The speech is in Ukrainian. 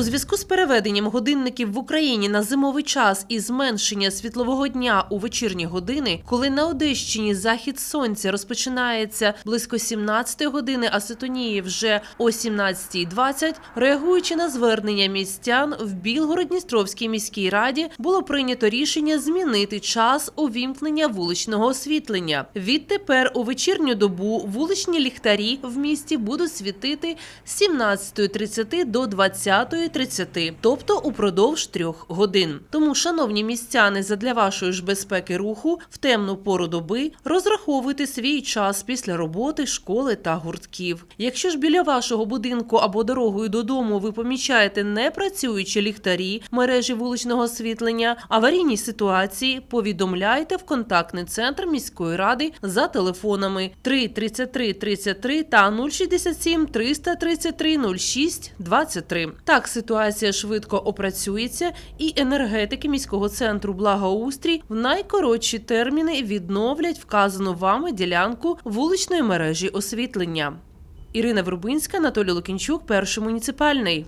У зв'язку з переведенням годинників в Україні на зимовий час і зменшення світлового дня у вечірні години, коли на Одещині захід сонця розпочинається близько 17 години, а Ситонії вже о 17.20, реагуючи на звернення містян в Білгород-Дністровській міській раді, було прийнято рішення змінити час увімкнення вуличного освітлення. Відтепер у вечірню добу вуличні ліхтарі в місті будуть світити з 17.30 до 20.30, тобто упродовж трьох годин. Тому, шановні містяни, задля вашої ж безпеки руху в темну пору доби розраховуйте свій час після роботи, школи та гуртків. Якщо ж біля вашого будинку або дорогою додому ви помічаєте непрацюючі ліхтарі мережі вуличного освітлення, аварійні ситуації повідомляйте в контактний центр міської ради за телефонами 3 33 33 та 067 333 06 23. Так ситуація швидко опрацюється, і енергетики міського центру благоустрій в найкоротші терміни відновлять вказану вами ділянку вуличної мережі освітлення. Ірина Вербинська, Анатолій Лукінчук, перший муніципальний.